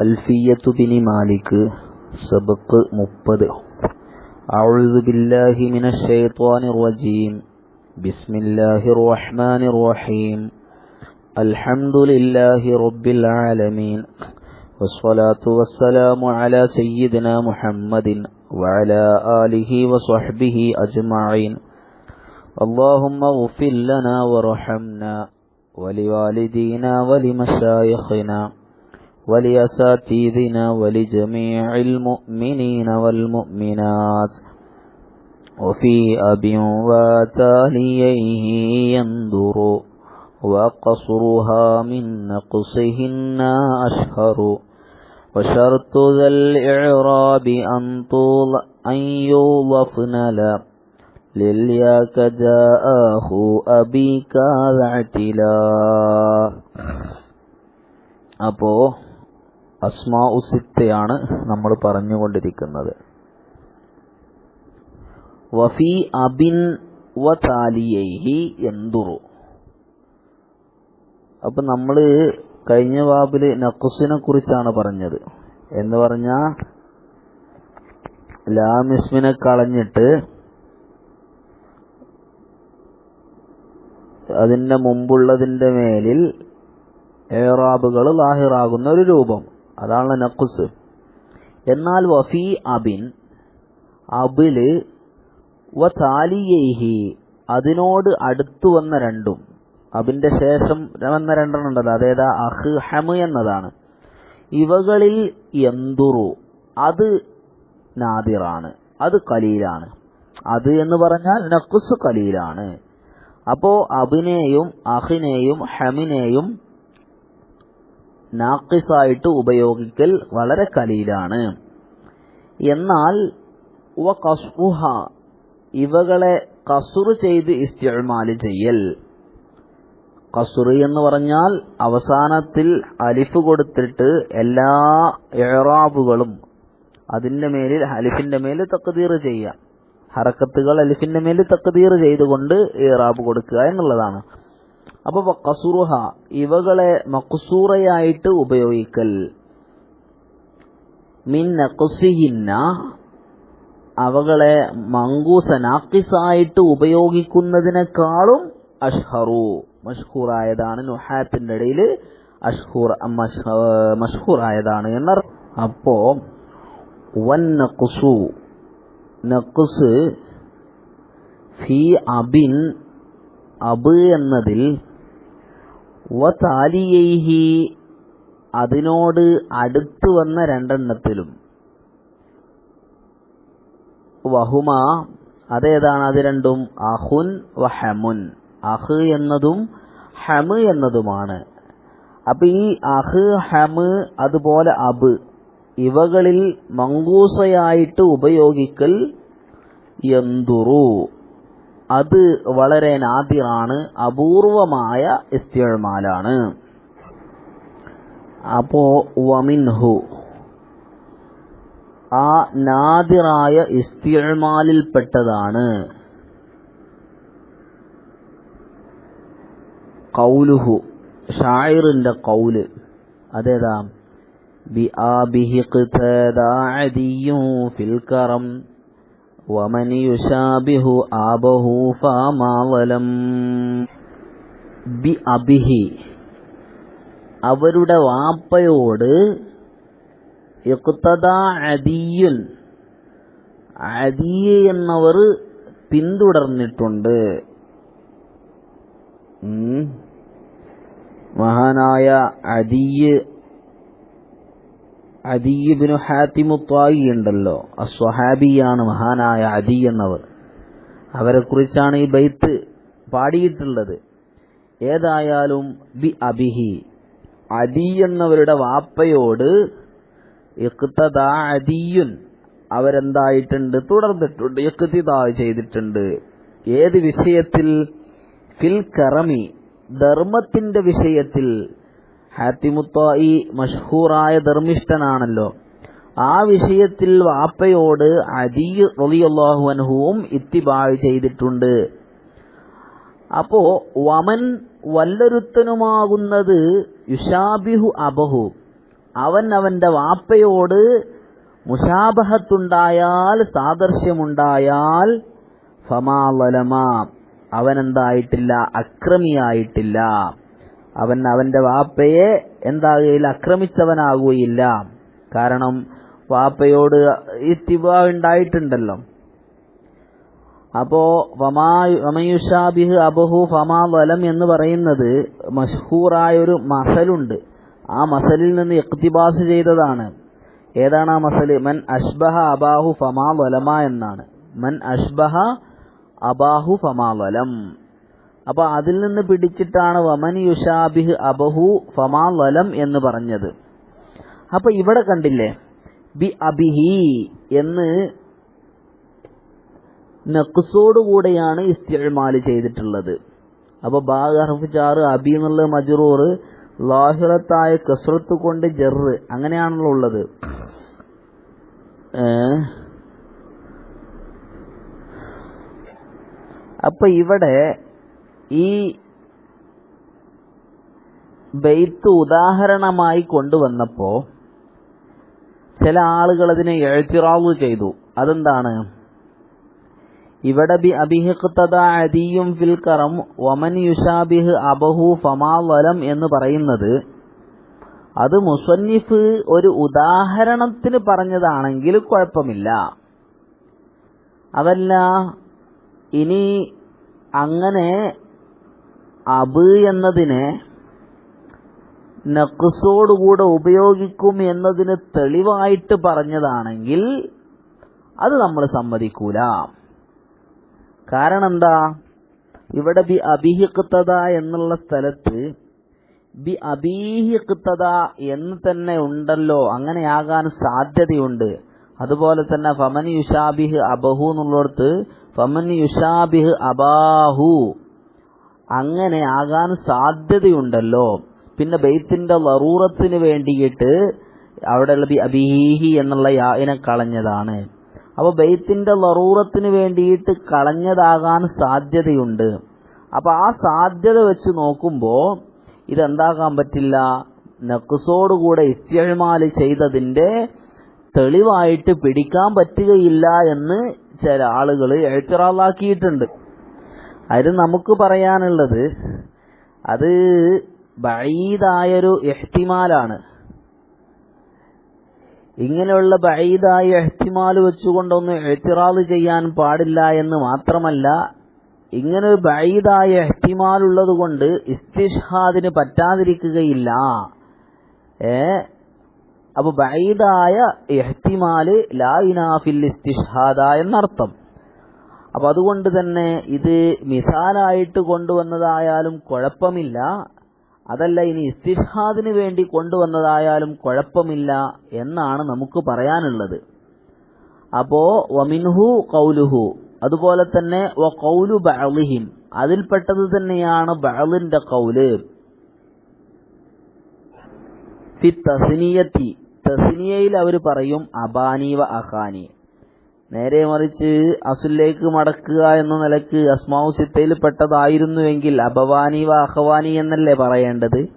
ألفية بن مالك سبق مبد أعوذ بالله من الشيطان الرجيم. بسم الله الرحمن الرحيم. الحمد لله رب العالمين. والصلاة والسلام على سيدنا محمد وعلى آله وصحبه أجمعين. اللهم اغفر لنا وارحمنا ولوالدينا ولمشايخنا. ولأساتذنا ولجميع المؤمنين والمؤمنات. وفي أب وتاليه ينظر وقصرها من نقصهن أشهر. وشرط ذا الإعراب أن, طول أن يوظفن لا. للياك جاء أخو أبيك ذا اعتلا അപ്പോ അസ്മാ ഉസിത്തയാണ് നമ്മൾ പറഞ്ഞുകൊണ്ടിരിക്കുന്നത്. വഫി അബിൻ വ താലിയൈഹി എന്തുറു. അപ്പൊ നമ്മൾ കഴിഞ്ഞ ബാബിൽ നക്കുസിനെ കുറിച്ചാണ് പറഞ്ഞത്. എന്ന് പറഞ്ഞാ ലാമിസ്മിനെ കളഞ്ഞിട്ട് അതിന്റെ മുമ്പുള്ളതിന്റെ മേലിൽ ഏറാബുകൾ ലാഹിറാകുന്ന ഒരു രൂപം. അതാണ് നക്കുസ് എന്നാൽ വഫി അബിൻ അബിൽ വ താലിയേഹി അതിനോട് അടുത്തു വന്ന രണ്ടും. അബിന്റെ ശേഷം വന്ന രണ്ടെണ്ണം ഉണ്ടല്ലോ അതേതാ? അഹ് ഹമ് എന്നതാണ്. ഇവകളിൽ എന്തുറു? അത് നാദിറാണ് അത് കലീലാണ്. അത് എന്ന് പറഞ്ഞാൽ നക്കുസ് കലീലാണ്. അപ്പോ അബിനെയും അഹിനെയും ഹമിനെയും നാക്കിസായിട്ട് ഉപയോഗിക്കൽ വളരെ കലീലാണ്. എന്നാൽ ഇവകളെ കസുറ് ചെയ്ത് ഇസ്തിമാൽ ചെയ്യൽ. കസുറ് എന്ന് പറഞ്ഞാൽ അവസാനത്തിൽ അലിഫ് കൊടുത്തിട്ട് എല്ലാ എറാബുകളും അതിന്റെ മേലിൽ അലിഫിന്റെ മേൽ തക്കതീർ ചെയ്യുക. ഹറക്കത്തുകൾ അലിഫിന്റെ മേൽ തക്കതീർ ചെയ്തുകൊണ്ട് ഇറാബ് കൊടുക്കുക എന്നുള്ളതാണ്. അപ്പൊ കസുറുഹ ഇവകളെ മക്കുസൂറയായിട്ട് ഉപയോഗിക്കൽ. മിൻ നഖുസിഹിന്ന അവകളെ മങ്കൂസ നാക്കിസായിട്ട് ഉപയോഗിക്കുന്നതിനേക്കാളും അഷ്ഹറു മഷ്ഹൂറായതാണ് നുഹാത്തിന്റെ ഇടയിൽ അഷ്ഹൂർ മഷ്ഹൂറായതാണ് എന്ന അപ്പോ വൻ നക്കുസു നഖുസ് ഫി അബിൻ അബ് എന്നതിൽ വ അതിനോട് അടുത്തു വന്ന രണ്ടെണ്ണത്തിലും. വഹുമ അതേതാണ് അത് രണ്ടും? അഹുൻ വഹമുൻ അഹ് എന്നതും ഹമ് എന്നതുമാണ്. അപ്പൊ ഈ അഹ് ഹമ് അതുപോലെ അബ് ഇവകളിൽ മങ്കൂസയായിട്ട് ഉപയോഗിക്കൽ എന്തുറു അത് വളരെ നാദിറാണ് അപൂർവമായ ഇസ്തിഴമാലാണ് അപ്പോ വമിൻഹു. ആ നാദിറായ ഇസ്തിഴമാലിൽപ്പെട്ടതാണ് കൗലുഹു ഷായിറിന്റെ കൗൽ. അതേതാ? ബി ആ ഫിൽ കറം. ومن يشابه آبه فما ظلم بأبه അവരുടെ വാപ്പയോട് ഇഖ്തദ അദിയുൻ അദിയ എന്നവർ പിന്തുടർന്നിട്ടുണ്ട് മഹാനായ അദിയ് അദീബിനു ഹാത്തിമുത്തായി ഉണ്ടല്ലോ. അസ്വഹാബിയാണ് മഹാനായ അദി എന്നവർ. അവരെ കുറിച്ചാണ് ഈ ബൈത്ത് പാടിയിട്ടുള്ളത്. ഏതായാലും ബി അബിഹി. അദി എന്നവരുടെ വാപ്പയോട് അദിയുൻ അവരെന്തായിട്ടുണ്ട്? തുടർന്നിട്ടുണ്ട്. യക്തിതാ ചെയ്തിട്ടുണ്ട്. ഏത് വിഷയത്തിൽ? ഫിൽ കറമി. ധർമ്മത്തിന്റെ വിഷയത്തിൽ ഹാത്തിമുത്തായി മഷ്ഹൂറായ ധർമ്മിഷ്ഠനാണല്ലോ. ആ വിഷയത്തിൽ വാപ്പയോട് അദി റളിയല്ലാഹു അൻഹുവും ഇത്തിബായ് ചെയ്തിട്ടുണ്ട്. അപ്പോ വമൻ വല്ലൊരുത്തനുമാകുന്നത് യുഷാബിഹു അബഹു. അവൻ അവന്റെ വാപ്പയോട് മുഷാബഹത്തുണ്ടായാൽ സാദർശ്യമുണ്ടായാൽ ഫമാ അവൻ എന്തായിട്ടില്ല അക്രമിയായിട്ടില്ല. അവൻ അവന്റെ വാപ്പയെ എന്താകുകയില്ല അക്രമിച്ചവനാകുകയില്ല കാരണം വാപ്പയോട് ഇത്തിബ ഉണ്ടായിട്ടുണ്ടല്ലോ. അപ്പോ വമയുഷാബിഹ് അബഹു ഫമാ വലം എന്ന് പറയുന്നത് മഷ്ഹൂറായ ഒരു മസലുണ്ട്. ആ മസലിൽ നിന്ന് ഇഖ്തിബാസ് ചെയ്തതാണ്. ഏതാണ് ആ മസൽ? മൻ അഷ്ബഹ അബാഹു ഫമാ വലമ എന്നാണ്. മൻ അഷ്ബഹ അബാഹു ഫമാ വലം. അപ്പൊ അതിൽ നിന്ന് പിടിച്ചിട്ടാണ് വമൻ യുഷാബിഹ് അബഹു ഫമാ വലം എന്ന് പറഞ്ഞത്. അപ്പൊ ഇവിടെ കണ്ടില്ലേ? ബി അബിഹി എന്ന് നക്സോടുകൂടെയാണ് ഇസ്തിമാൽ ചെയ്തിട്ടുള്ളത്. അപ്പൊ ബാഗർഫ് ചാറ് അബി എന്നുള്ള മജറൂർ ലാഹിറത്തായ കസ്രത്ത് കൊണ്ട് ജെറ് അങ്ങനെയാണല്ലോ ഉള്ളത്. അപ്പൊ ഇവിടെ ഈ ബെയ്ത്ത് ഉദാഹരണമായി കൊണ്ടുവന്നപ്പോ ചില ആളുകൾ അതിനെ എഴുത്തിറാവ് ചെയ്തു. അതെന്താണ്? ഇവിടെ ബി അബിഹിഖ്തദ ഫിൽ കറം വമൻ യുഷാബിഹ് അബഹു ഫമാ വലം എന്ന് പറയുന്നത് അത് മുസന്നിഫ് ഒരു ഉദാഹരണത്തിന് പറഞ്ഞതാണെങ്കിൽ കുഴപ്പമില്ല. അതല്ല ഇനി അങ്ങനെ അബ് എന്നതിനെ നക്സോടുകൂടെ ഉപയോഗിക്കും എന്നതിന് തെളിവായിട്ട് പറഞ്ഞതാണെങ്കിൽ അത് നമ്മൾ സമ്മതിക്കൂല. കാരണം എന്താ? ഇവിടെ ബി അബിഹിക്തത എന്നുള്ള സ്ഥലത്ത് ബി അബീഹിക്തത എന്ന് തന്നെ ഉണ്ടല്ലോ. അങ്ങനെയാകാൻ സാധ്യതയുണ്ട്. അതുപോലെ തന്നെ ഫമൻ യുഷാബിഹ് അബഹു എന്നുള്ളിടത്ത് ഫമൻ യുഷാബിഹ് അബാഹു. അങ്ങനെ ആകാൻ സാധ്യതയുണ്ടല്ലോ. പിന്നെ ബെയ്ത്തിന്റെ ലറൂറത്തിന് വേണ്ടിയിട്ട് അവിടെയുള്ള ബി അബീഹി എന്നുള്ള യാഇനെ കളഞ്ഞതാണ്. അപ്പൊ ബെയ്ത്തിന്റെ ലറൂറത്തിന് വേണ്ടിയിട്ട് കളഞ്ഞതാകാൻ സാധ്യതയുണ്ട്. അപ്പൊ ആ സാധ്യത വെച്ച് നോക്കുമ്പോ ഇതെന്താകാൻ പറ്റില്ല? നക്കുസോടുകൂടെ ഇസ്തിയമാൽ ചെയ്തതിന്റെ തെളിവായിട്ട് പിടിക്കാൻ പറ്റുകയില്ല എന്ന് ചില ആളുകൾ എഴുത്തിറാലാക്കിയിട്ടുണ്ട് അതിന് നമുക്ക് പറയാനുള്ളത് അത് ബഴീതായൊരു എഹ്തിമാലാണ്. ഇങ്ങനെയുള്ള ബഴീതായ എഹ്തിമാൽ വെച്ചുകൊണ്ടൊന്നും എഴുത്തിറാൽ ചെയ്യാൻ പാടില്ല എന്ന് മാത്രമല്ല ഇങ്ങനെ ഒരു ബഴീതായ എഹ്തിമാൽ ഉള്ളത് കൊണ്ട് ഇസ്തിഷ്ഹാദിന് പറ്റാതിരിക്കുകയില്ല. ഏ? അപ്പൊ ബഴീതായ എഹ്തിമാൽ ലാ ഇനാഫിൽ ഇസ്തിഷ്ഹാദ എന്നർത്ഥം. അപ്പൊ അതുകൊണ്ട് തന്നെ ഇത് മിസാലായിട്ട് കൊണ്ടുവന്നതായാലും കുഴപ്പമില്ല. അതല്ല ഇനി ഇസ്തിഹാദിന് വേണ്ടി കൊണ്ടുവന്നതായാലും കുഴപ്പമില്ല എന്നാണ് നമുക്ക് പറയാനുള്ളത്. അപ്പോ വമിൻഹു കൗലുഹു. അതുപോലെ തന്നെ വ കൗലു ബഅളിഹിം അതിൽപ്പെട്ടത് തന്നെയാണ് ബഅളിന്റെ കൗൽ. തസ്നിയത്തി. തസ്നിയയിൽ അവർ പറയും അബാനി വ അഖാനി. നേരെ മറിച്ച് അസുലേക്ക് മടക്കുക എന്ന നിലയ്ക്ക് അസ്മാവു സിത്തയിൽ പെട്ടതായിരുന്നുവെങ്കിൽ അബവാനി വ അഹവാനി എന്നല്ലേ പറയേണ്ടത്?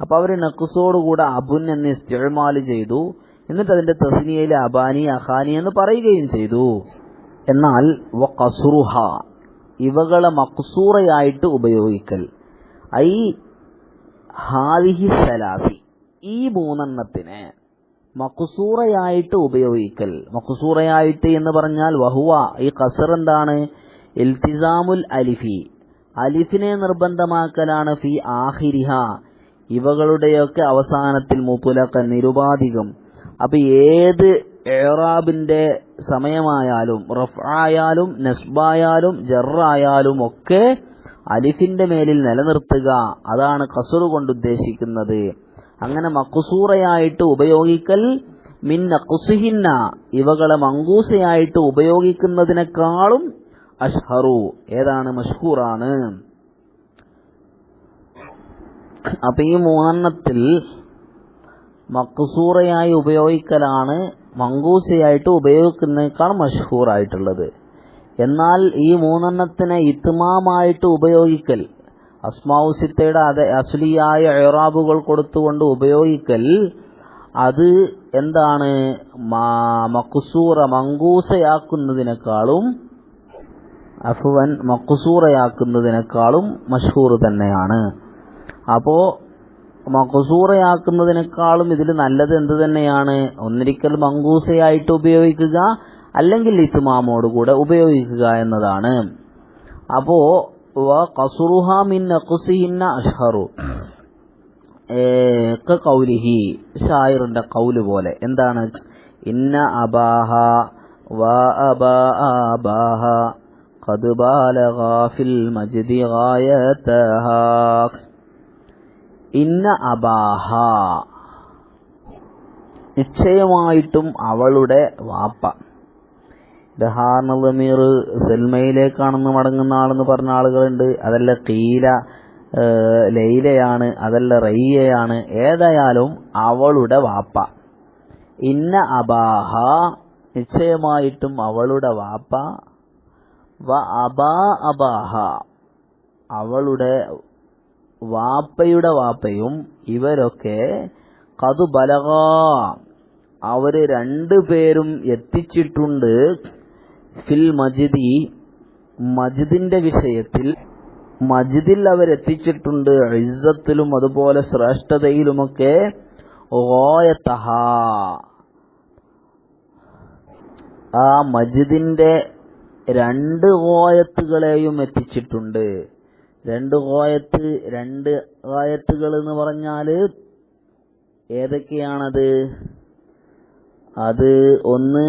അപ്പൊ അവർ നക്കുസോടുകൂടെ അബുൻ എന്ന് ഇസ്തിമാൽ ചെയ്തു. എന്നിട്ട് അതിന്റെ തസ്നിയയിൽ അബാനി അഹാനി എന്ന് പറയുകയും ചെയ്തു. എന്നാൽ വ ഇവകളെ മക്സൂറയായിട്ട് ഉപയോഗിക്കൽ. ഐ ഹാദിഹി സലാസി ഈ മൂന്നെണ്ണത്തിന് മക്കുസൂറയായിട്ട് ഉപയോഗിക്കൽ. മക്കുസൂറയായിട്ട് എന്ന് പറഞ്ഞാൽ വഹുവ. ഈ കസർ എന്താണ്? ഇൽത്തിസാമുൽ അലിഫി. അലിഫിനെ നിർബന്ധമാക്കലാണ് ഫി ആഹിരിഹ ഇവകളുടെയൊക്കെ അവസാനത്തിൽ മുത്തുലക്ക നിരുപാധികം. അപ്പൊ ഏത് ഏറാബിന്റെ സമയമായാലും റഫായാലും നസ്ബായാലും ജറായാലും ഒക്കെ അലിഫിന്റെ മേലിൽ നിലനിർത്തുക. അതാണ് കസറു കൊണ്ട് ഉദ്ദേശിക്കുന്നത്. അങ്ങനെ മക്കുസൂറയായിട്ട് ഉപയോഗിക്കൽ മിന്ന കുസുഹിന്ന ഇവകളെ മങ്കൂസയായിട്ട് ഉപയോഗിക്കുന്നതിനേക്കാളും അഷ്ഹറു ഏതാണ് മഷ്ഹൂറാണ്. അപ്പൊ ഈ മൂന്നെണ്ണത്തിൽ മക്കുസൂറയായി ഉപയോഗിക്കലാണ് മങ്കൂസയായിട്ട് ഉപയോഗിക്കുന്നതിനേക്കാൾ മഷ്ഹൂറായിട്ടുള്ളത്. എന്നാൽ ഈ മൂന്നെണ്ണത്തിനെ ഇത്മാമായിട്ട് ഉപയോഗിക്കൽ അസ്മാവുസിത്തയുടെ അതെ അസുലിയായ എറാബുകൾ കൊടുത്തുകൊണ്ട് ഉപയോഗിക്കൽ അത് എന്താണ്? മക്കുസൂറ മങ്കൂസയാക്കുന്നതിനേക്കാളും അഫുവൻ മക്കുസൂറയാക്കുന്നതിനേക്കാളും മഷൂർ തന്നെയാണ്. അപ്പോ മക്കുസൂറയാക്കുന്നതിനേക്കാളും ഇതിൽ നല്ലത് എന്ത് തന്നെയാണ്? ഒന്നിരിക്കൽ മങ്കൂസയായിട്ട് ഉപയോഗിക്കുക അല്ലെങ്കിൽ ഇത്മാമോട് കൂടെ ഉപയോഗിക്കുക എന്നതാണ്. അപ്പോ കസുറുഹ മിൻ നഖുസിഹിന്ന അഷ്ഹറു കൗലിഹി ഷായറിന്റെ കൗല് പോലെ എന്താണ് ഇന്ന അബാഹ വ അബാഹ قد بالغا في المجد غايتها ഇന്ന അബാഹ നിശ്ചയമായിട്ടും അവളുടെ വാപ്പ ദഹാർണമീർ സെൽമയിലേക്കാണെന്ന് മടങ്ങുന്ന ആളെന്ന് പറഞ്ഞ ആളുകളുണ്ട്. അതല്ല കീല ലൈലയാണ് അതല്ല റയ്യയാണ്. ഏതായാലും അവളുടെ വാപ്പ. ഇന്ന അബാഹ നിശ്ചയമായിട്ടും അവളുടെ വാപ്പ. വ അബാ അബാഹ അവളുടെ വാപ്പയുടെ വാപ്പയും ഇവരൊക്കെ കതു ബലക. അവർ രണ്ടുപേരും എത്തിച്ചിട്ടുണ്ട്. ഫിൽ മജിദി മജിദിന്റെ വിഷയത്തിൽ മജിദിൽ അവരെത്തിച്ചിട്ടുണ്ട് ഇസ്സത്തിലും അതുപോലെ ശ്രേഷ്ഠതയിലുമൊക്കെ ആ മജിദിന്റെ രണ്ട് ഓയത്തുകളെയും എത്തിച്ചിട്ടുണ്ട്. രണ്ട് ഓയത്ത് രണ്ട് ഓയത്തുകൾ എന്ന് പറഞ്ഞാൽ ഏതൊക്കെയാണത്? അത് ഒന്ന്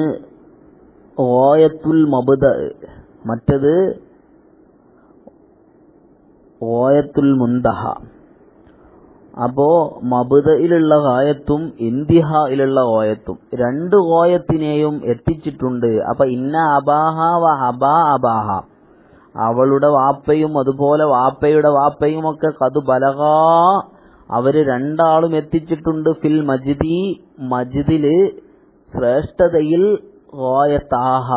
ഓയത്തുൽ മബുദ. മറ്റത് ഓയത്തുൽ മുന്തഹ. അപ്പോ മബുദയിലുള്ള ഓയത്തും ഇന്തിഹയിലുള്ള ഓയത്തും രണ്ട് ഓയത്തിനെയും എത്തിച്ചിട്ടുണ്ട്. അപ്പൊ ഇന്ന അബാഹ വ അബാ അബാഹ. അവളുടെ വാപ്പയും അതുപോലെ വാപ്പയുടെ വാപ്പയും ഒക്കെ കതു ബലകാ അവർ രണ്ടാളും എത്തിച്ചിട്ടുണ്ട് ഫിൽ മജിദി. മജിദിൽ ശ്രേഷ്ഠതയിൽ ഓയത്താഹ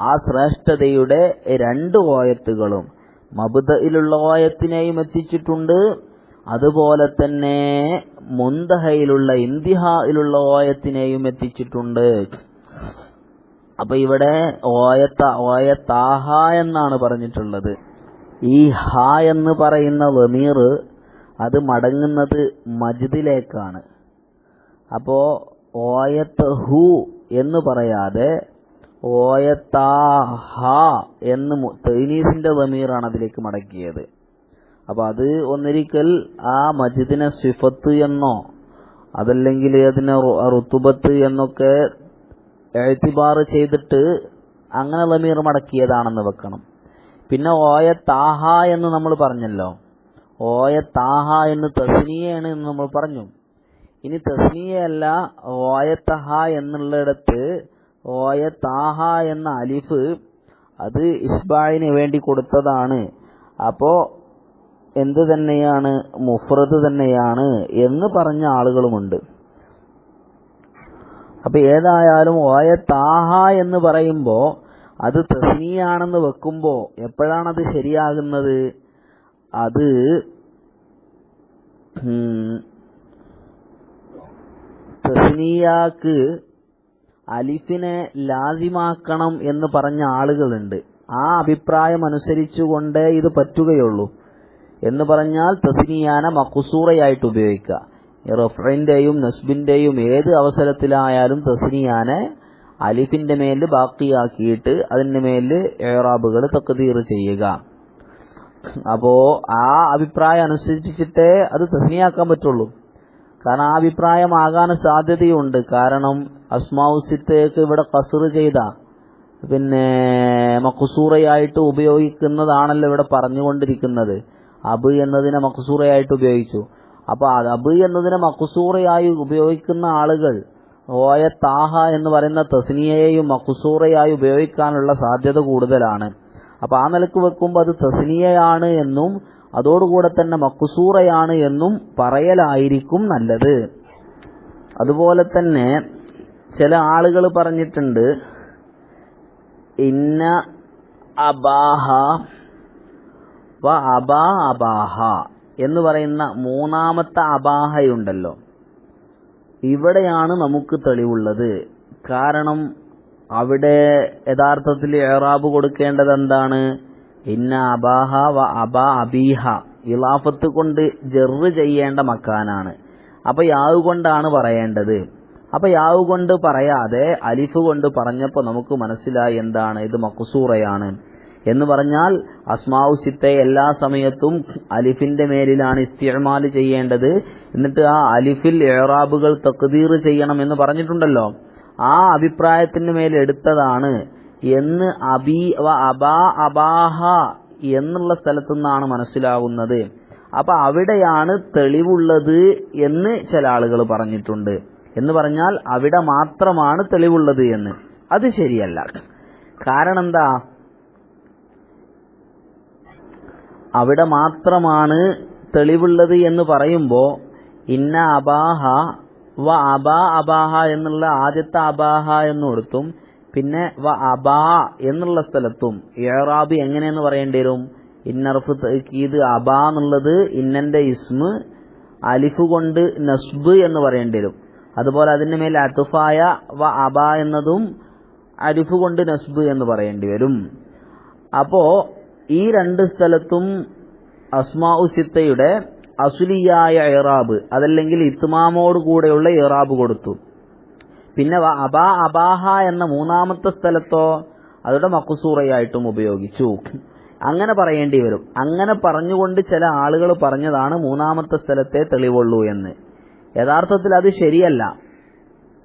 ആ ശ്രേഷ്ഠതയുടെ രണ്ട് വായത്തുകളും മബുദയിലുള്ള വായത്തിനെയും എത്തിച്ചിട്ടുണ്ട്. അതുപോലെ തന്നെ മുന്തഹയിലുള്ള ഇന്തിഹയിലുള്ള ഓയത്തിനെയും എത്തിച്ചിട്ടുണ്ട്. അപ്പൊ ഇവിടെ ഓയത്ത ഓയത്താഹ എന്നാണ് പറഞ്ഞിട്ടുള്ളത്. ഈ ഹ എന്ന് പറയുന്ന വമീർ അത് മടങ്ങുന്നത് മജിദിലേക്കാണ്. അപ്പോ ഓയത്ത് ഹു എന്ന് പറയാതെ ഓയത്താഹ എന്ന് തൈനീസിന്റെ ദമീറാണ് അതിലേക്ക് മടക്കിയത്. അപ്പൊ അത് ഒന്നിരിക്കൽ ആ മജിദിനെ സിഫത്ത് എന്നോ അതല്ലെങ്കിൽ അതിനെ റുത്തുബത്ത് എന്നൊക്കെ എഴുത്തിബാർ ചെയ്തിട്ട് അങ്ങനെ ലമീർ മടക്കിയതാണെന്ന് വെക്കണം. പിന്നെ ഓയ താഹ എന്ന് നമ്മൾ പറഞ്ഞല്ലോ. ഓയ താഹ എന്ന് തസ്നിയാണ് എന്ന് നമ്മൾ പറഞ്ഞു. ഇനി തസ്നിയല്ല ഓയത്തഹ എന്നുള്ളിടത്ത് ഓയത്താഹ എന്ന അലിഫ് അത് ഇസ്ബായിന് വേണ്ടി കൊടുത്തതാണ്. അപ്പോ എന്ത് തന്നെയാണ്? മുഫ്രദ് തന്നെയാണ് എന്ന് പറഞ്ഞ ആളുകളുമുണ്ട്. അപ്പൊ ഏതായാലും ഓയ താഹ എന്ന് പറയുമ്പോൾ അത് തസ്നിയാണെന്ന് വെക്കുമ്പോ എപ്പോഴാണത് ശരിയാകുന്നത്? അത് തസ്നിയാക്ക് അലിഫിനെ ലാസിമാക്കണം എന്ന് പറഞ്ഞ ആളുകളുണ്ട്. ആ അഭിപ്രായം അനുസരിച്ചുകൊണ്ടേ ഇത് പറ്റുകയുള്ളൂ. എന്ന് പറഞ്ഞാൽ തസ്നിയാന മക്കുസൂറയായിട്ട് ഉപയോഗിക്കുക. റഫറിന്റെയും നസ്ബിന്റെയും ഏത് അവസരത്തിലായാലും തസ്നിയാനെ അലിഫിന്റെ മേൽ ബാക്കിയാക്കിയിട്ട് അതിന്റെ മേൽ ഏറാബുകൾ തക്കതീർ ചെയ്യുക. അപ്പോ ആ അഭിപ്രായം അനുസരിച്ചിട്ടേ അത് തസ്നിയാക്കാൻ പറ്റുള്ളൂ. കാരണം ആ അഭിപ്രായമാകാൻ സാധ്യതയുണ്ട്. കാരണം അസ്മാവുസിത്തേക്ക് ഇവിടെ കസറ് ചെയ്ത പിന്നെ മക്കുസൂറയായിട്ട് ഉപയോഗിക്കുന്നതാണല്ലോ ഇവിടെ പറഞ്ഞുകൊണ്ടിരിക്കുന്നത്. അബ് എന്നതിനെ മക്കുസൂറയായിട്ട് ഉപയോഗിച്ചു. അപ്പൊ അബ് എന്നതിനെ മക്കുസൂറയായി ഉപയോഗിക്കുന്ന ആളുകൾ ഓയ താഹ എന്ന് പറയുന്ന തസ്നിയയെയും മക്കുസൂറയായി ഉപയോഗിക്കാനുള്ള സാധ്യത കൂടുതലാണ്. അപ്പൊ ആ നിലയ്ക്ക് വെക്കുമ്പോൾ അത് തസ്നിയയാണ് എന്നും അതോടുകൂടെ തന്നെ മക്കുസൂറയാണ് എന്നും പറയലായിരിക്കും നല്ലത്. അതുപോലെ തന്നെ ചില ആളുകൾ പറഞ്ഞിട്ടുണ്ട് ഇന്ന അബാഹ വ അബാ അബാഹ എന്ന് പറയുന്ന മൂന്നാമത്തെ അബാഹയുണ്ടല്ലോ. ഇവിടെയാണ് നമുക്ക് തെളിവുള്ളത്. കാരണം അവിടെ യഥാർത്ഥത്തിൽ ഏറാബ് കൊടുക്കേണ്ടത് എന്താണ്? ഇന്ന അബാഹ വ അബ അബീഹ. ഇലാഫത്ത് കൊണ്ട് ജെറ് ചെയ്യേണ്ട മക്കാനാണ്. അപ്പൊ യാവ് കൊണ്ടാണ് പറയേണ്ടത്. അപ്പൊ യാവ് കൊണ്ട് പറയാതെ അലിഫ് കൊണ്ട് പറഞ്ഞപ്പോ നമുക്ക് മനസ്സിലായി എന്താണ് ഇത് മക്കുസൂറയാണ് എന്ന് പറഞ്ഞാൽ അസ്മാവു സിത്തെ എല്ലാ സമയത്തും അലിഫിന്റെ മേലിലാണ് ഇസ്തിമാൽ ചെയ്യേണ്ടത്. എന്നിട്ട് ആ അലിഫിൽ ഏറാബുകൾ തക്തീർ ചെയ്യണം എന്ന് പറഞ്ഞിട്ടുണ്ടല്ലോ. ആ അഭിപ്രായത്തിന് മേൽ എടുത്തതാണ് എന്ന് അബി അബാ അബാഹ എന്നുള്ള സ്ഥലത്തു നിന്നാണ് മനസ്സിലാകുന്നത് അപ്പൊ അവിടെയാണ് തെളിവുള്ളത് എന്ന് ചില ആളുകൾ പറഞ്ഞിട്ടുണ്ട്. എന്ന് പറഞ്ഞാൽ അവിടെ മാത്രമാണ് തെളിവുള്ളത് എന്ന്. അത് ശരിയല്ല. കാരണം എന്താ? അവിടെ മാത്രമാണ് തെളിവുള്ളത് എന്ന് പറയുമ്പോൾ ഇന്ന അബാഹ വ അബാ അബാഹ എന്നുള്ള ആദ്യത്തെ അബാഹ എന്ന് കൊടുത്തും പിന്നെ വ അബ എന്നുള്ള സ്ഥലത്തും ഇറാബ് എങ്ങനെയെന്ന് പറയേണ്ടി വരും? ഇന്നർഫ് ഇത് അബ എന്നുള്ളത് ഇന്നന്റെ ഇസ്മ് അലിഫ് കൊണ്ട് നസ്ബ് എന്ന് പറയേണ്ടി വരും. അതുപോലെ അതിന്റെ മേൽ അതുഫായ വ അബ എന്നതും അലിഫ് കൊണ്ട് നസ്ബ് എന്ന് പറയേണ്ടി വരും. അപ്പോ ഈ രണ്ട് സ്ഥലത്തും അസ്മാഉ സിത്തയുടെ അസുലിയായ ഇറാബ് അതല്ലെങ്കിൽ ഇത്മാമോട് കൂടെയുള്ള ഇറാബ് കൊടുത്തു. പിന്നെ അബാ അബാഹ എന്ന മൂന്നാമത്തെ സ്ഥലത്തോ അതോടെ മക്കുസൂറയായിട്ടും ഉപയോഗിച്ചു. അങ്ങനെ പറയേണ്ടി വരും. അങ്ങനെ പറഞ്ഞുകൊണ്ട് ചില ആളുകൾ പറഞ്ഞതാണ് മൂന്നാമത്തെ സ്ഥലത്തെ തെളിവുള്ളൂ എന്ന്. യഥാർത്ഥത്തിൽ അത് ശരിയല്ല.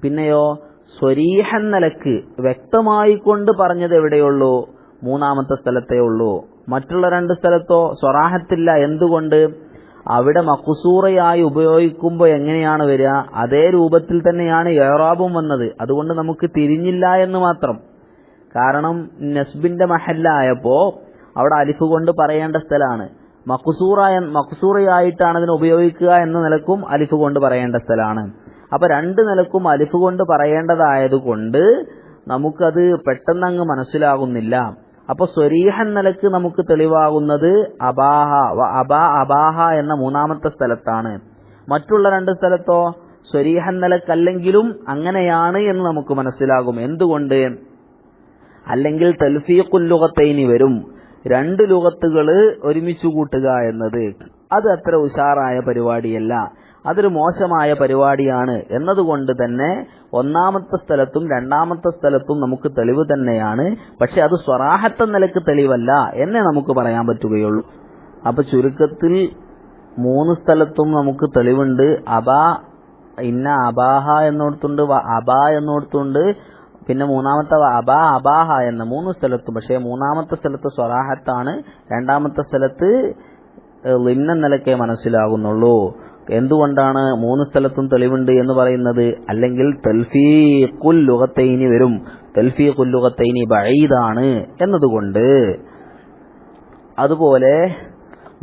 പിന്നെയോ സ്വരീഹൻ നിലയ്ക്ക് വ്യക്തമായി കൊണ്ട് പറഞ്ഞത് എവിടെയുള്ളൂ? മൂന്നാമത്തെ സ്ഥലത്തേ ഉള്ളൂ. മറ്റുള്ള രണ്ട് സ്ഥലത്തോ സ്വറാഹത്തില്ല എന്തുകൊണ്ട്? അവിടെ മക്കുസൂറയായി ഉപയോഗിക്കുമ്പോൾ എങ്ങനെയാണ് വരിക? അതേ രൂപത്തിൽ തന്നെയാണ് ഏറാബും വന്നത്. അതുകൊണ്ട് നമുക്ക് തിരിഞ്ഞില്ല എന്ന് മാത്രം. കാരണം നസ്ബിന്റെ മഹല്ലായപ്പോ അവിടെ അലിഫ് കൊണ്ട് പറയേണ്ട സ്ഥലമാണ് മക്കുസൂറ മക്കുസൂറയായിട്ടാണ് അതിനെ ഉപയോഗിക്കുക എന്ന നിലക്കും അലിഫ് കൊണ്ട് പറയേണ്ട സ്ഥലമാണ് അപ്പൊ രണ്ട് നിലക്കും അലിഫ് കൊണ്ട് പറയേണ്ടതായതുകൊണ്ട് നമുക്കത് പെട്ടെന്ന് അങ്ങ് മനസ്സിലാകുന്നില്ല. അപ്പൊ സ്വരീഹൻ നിലയ്ക്ക് നമുക്ക് തെളിവാകുന്നത് അബാഹ അബാ അബാഹ എന്ന മൂന്നാമത്തെ സ്ഥലത്താണ്. മറ്റുള്ള രണ്ട് സ്ഥലത്തോ സ്വരീഹൻ നിലക്കല്ലെങ്കിലും അങ്ങനെയാണ് എന്ന് നമുക്ക് മനസ്സിലാകും. എന്തുകൊണ്ട്? അല്ലെങ്കിൽ തൽഫീഖുല്ലുഖത്തൈനി വരും. രണ്ട് ലുഖത്തുകൾ ഒരുമിച്ച് കൂട്ടുക എന്നത്. അത് അത്ര ഉഷാറായ പരിപാടിയല്ല. അതൊരു മോശമായ പരിപാടിയാണ് എന്നതുകൊണ്ട് തന്നെ ഒന്നാമത്തെ സ്ഥലത്തും രണ്ടാമത്തെ സ്ഥലത്തും നമുക്ക് തെളിവ് തന്നെയാണ്. പക്ഷെ അത് സ്വറാഹത്ത നിലയ്ക്ക് തെളിവല്ല എന്നേ നമുക്ക് പറയാൻ പറ്റുകയുള്ളൂ. അപ്പൊ ചുരുക്കത്തിൽ മൂന്ന് സ്ഥലത്തും നമുക്ക് തെളിവുണ്ട്. അബ ഇന്ന അബാഹ എന്നോടത്തുണ്ട് അബ എന്നോടത്തുണ്ട് പിന്നെ മൂന്നാമത്തെ അബ അബാഹ എന്ന മൂന്ന് സ്ഥലത്തും. പക്ഷേ മൂന്നാമത്തെ സ്ഥലത്ത് സ്വറാഹത്താണ് രണ്ടാമത്തെ സ്ഥലത്ത് ലിന്ന നിലക്കേ മനസ്സിലാകുന്നുള്ളൂ. എന്തുകൊണ്ടാണ് മൂന്ന് സ്ഥലത്തും തെളിവുണ്ട് എന്ന് പറയുന്നത്? അല്ലെങ്കിൽ തൽഫീഖുൽ ലുഗത്തൈനി വരും. തൽഫീഖുൽ ലുഗത്തൈനി ബഈദാണ് എന്നതുകൊണ്ട്. അതുപോലെ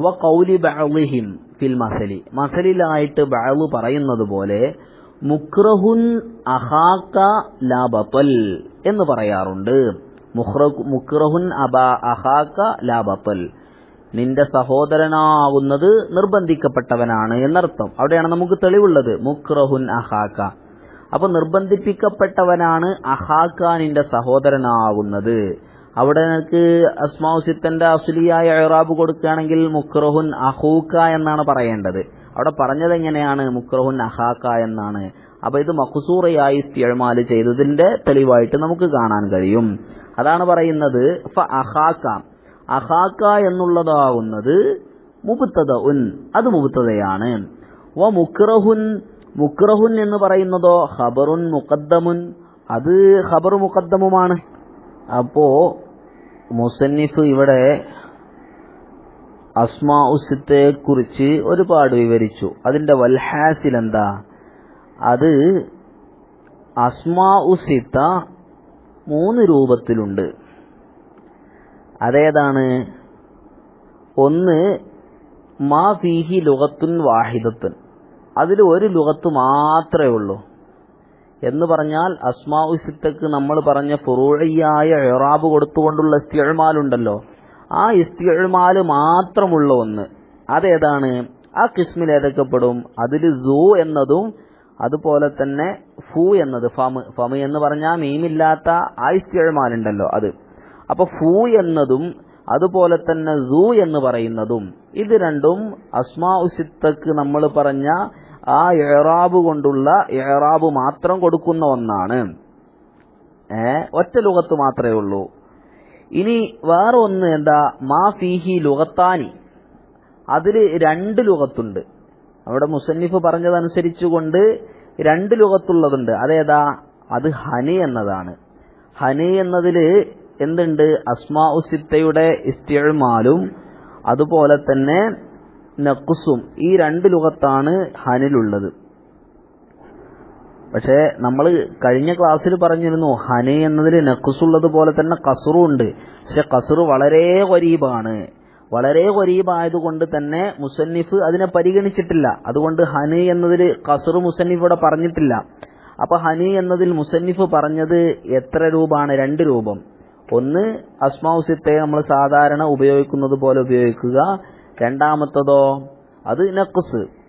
വ കൗലി ബഅളിഹിം ഫിൽ മസലി. മസലിലായിട്ട് ബഅളു പറയുന്നത് പോലെ മുക്രഹുൻ അഹാക്ക ലാബത്തൽ എന്ന് പറയാറുണ്ട്. മുക്രഹുൻ അബ അഹാക്ക ലാബത്തൽ നിന്റെ സഹോദരനാവുന്നത് നിർബന്ധിക്കപ്പെട്ടവനാണ് എന്നർത്ഥം. അവിടെയാണ് നമുക്ക് തെളിവുള്ളത്. മുക്രഹുൻ അഹാക്ക. അപ്പൊ നിർബന്ധിപ്പിക്കപ്പെട്ടവനാണ് അഹാക്ക നിന്റെ സഹോദരനാകുന്നത് അവിടെ നിനക്ക് അസ്മാസിത്തന്റെ അസുലിയായ എറാബ് കൊടുക്കുകയാണെങ്കിൽ മുക്രഹുൻ അഹൂക്ക എന്നാണ് പറയേണ്ടത്. അവിടെ പറഞ്ഞത് എങ്ങനെയാണ്? മുക്രഹുൻ അഹാക്ക എന്നാണ്. അപ്പൊ ഇത് മഖസൂറയായി ഇസ്തിയമാൽ ചെയ്തതിന്റെ തെളിവായിട്ട് നമുക്ക് കാണാൻ കഴിയും. അതാണ് പറയുന്നത് ഫ അഹാക്ക. അഹാക്ക എന്നുള്ളതാകുന്നത് മുബുത്തത ഉൻ അത് മുബുത്തതയാണ് വ മുക്രഹുൻ മുക്രഹുൻ എന്ന് പറയുന്നതോ ഖബറുൻ മുഖദ്ദമുൻ അത് ഖബർ മുഖദ്ദമുമാണ്. അപ്പോ മുസന്നിഫ് ഇവിടെ അസ്മാ ഉസിത്തെ കുറിച്ച് ഒരുപാട് വിവരിച്ചു. അതിന്റെ വൽഹാസിൽ എന്താ? അത് അസ്മാ ഉസിത്ത മൂന്ന് രൂപത്തിലുണ്ട്. അതേതാണ്? ഒന്ന് മാ ഫീഹി ലുഗത്തുൻ വാഹിദത്തുൻ. അതിൽ ഒരു ലുഗത്ത് മാത്രമേ ഉള്ളൂ. എന്ന് പറഞ്ഞാൽ അസ്മാ ഉസിത്തക്ക് നമ്മൾ പറഞ്ഞ ഫുറൂഴയായ എറാബ് കൊടുത്തുകൊണ്ടുള്ള ഇസ്തിയഴ്മാലുണ്ടല്ലോ ആ ഇസ്തിയഴ്മാൽ മാത്രമുള്ള ഒന്ന്. അതേതാണ്? ആ കിസ്മിൽ ഏതൊക്കെ പെടും അതിൽ സൂ എന്നതും അതുപോലെ തന്നെ ഫു എന്നത്. ഫമ് ഫമ് എന്ന് പറഞ്ഞാൽ മീമില്ലാത്ത ആ ആയിസ്തിഴമാലുണ്ടല്ലോ അത്. അപ്പൊ ഫു എന്നതും അതുപോലെ തന്നെ സൂ എന്ന് പറയുന്നതും ഇത് രണ്ടും അസ്മാ ഉസിത്തക്ക് നമ്മൾ പറഞ്ഞ ആ ഏറാബ് കൊണ്ടുള്ള ഏറാബ് മാത്രം കൊടുക്കുന്ന ഒന്നാണ്. ഏ? ഒറ്റ ലുഗത്ത് മാത്രമേ ഉള്ളൂ. ഇനി വേറെ ഒന്ന് എന്താ? മാ ഫീഹി ലുഗത്താനി. അതിൽ രണ്ട് ലുഗത്തുണ്ട്. അവിടെ മുസന്നിഫ് പറഞ്ഞതനുസരിച്ചുകൊണ്ട് രണ്ട് ലുഗത്തുള്ളതുണ്ട്. അതേതാ? അത് ഹനി എന്നതാണ്. ഹനി എന്നതിൽ എന്തുണ്ട്? അസ്മാ ഉസിത്തയുടെ ഇസ്തിയൽമാലും അതുപോലെ തന്നെ നക്കുസും ഈ രണ്ട് ലുഖത്താണ് ഹനിലുള്ളത്. പക്ഷേ നമ്മൾ കഴിഞ്ഞ ക്ലാസ്സിൽ പറഞ്ഞിരുന്നു ഹനി എന്നതിൽ നക്കുസുള്ളത് പോലെ തന്നെ കസറും ഉണ്ട് പക്ഷെ കസറ് വളരെ കൊരീബാണ് വളരെ കൊരീബായതുകൊണ്ട് തന്നെ മുസന്നിഫ് അതിനെ പരിഗണിച്ചിട്ടില്ല. അതുകൊണ്ട് ഹനി എന്നതിൽ കസറ് മുസന്നിഫ് ഇവിടെ പറഞ്ഞിട്ടില്ല. അപ്പൊ ഹനി എന്നതിൽ മുസന്നിഫ് പറഞ്ഞത് എത്ര രൂപമാണ് രണ്ട് രൂപം. ഒന്ന് അസ്മാവുസിത്തെ നമ്മൾ സാധാരണ ഉപയോഗിക്കുന്നത് പോലെ ഉപയോഗിക്കുക. രണ്ടാമത്തതോ അത് നക്കുസ്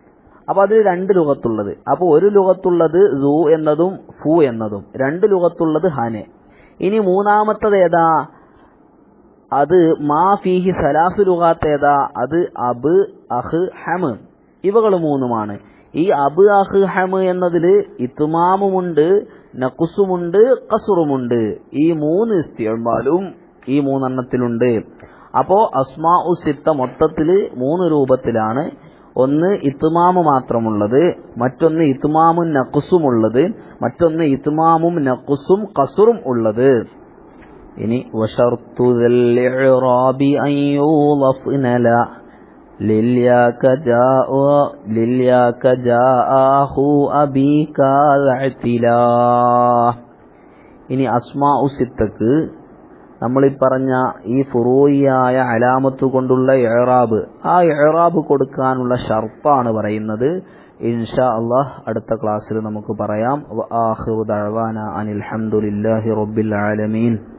അപ്പൊ അതിൽ രണ്ട് ലുഖത്തുള്ളത് അപ്പോൾ ഒരു ലുഖത്തുള്ളത് സൂ എന്നതും ഫു എന്നതും. രണ്ട് ലുഖത്തുള്ളത് ഹനെ. ഇനി മൂന്നാമത്തത് ഏതാ? അത് മാ ഫീഹി സലാസു ലുഗാത്ത് ഏതാ? അത് അബ് അഹ് ഹമ് ഇവകൾ മൂന്നുമാണ്. ഈ അബ് അഹ് ഹമ് എന്നതിൽ ഇത്തുമാമുമുണ്ട് നക്കുസുമുണ്ട് കസുറുമുണ്ട് ഈ മൂന്ന് ഇസ്തിയൽമാലും ഈ മൂന്നെണ്ണത്തിലുണ്ട്. അപ്പോ അസ്മാ സിത്ത മൊത്തത്തിൽ മൂന്ന് രൂപത്തിലാണ്. ഒന്ന് ഇത്തുമാമു മാത്രമുള്ളത് മറ്റൊന്ന് ഇത്തുമാമും നക്കുസുമുള്ളത് മറ്റൊന്ന് ഇത്തുമാമും നക്കുസും കസുറും ഉള്ളത്. ഇനി ഇനി അസ്മാ ഉസിത്തക്ക് നമ്മൾ ഈ പറഞ്ഞ ഈ ഫുറോയിയായ അലാമത്ത് കൊണ്ടുള്ള എഴറാബ് ആ എഴറാബ് കൊടുക്കാനുള്ള ഷർപ്പാണ് പറയുന്നത്. ഇൻഷാ അള്ളാഹ് അടുത്ത ക്ലാസ്സിൽ നമുക്ക് പറയാം. അനിൽ ഹംദുലില്ലാഹി റബ്ബിൽ ആലമീൻ.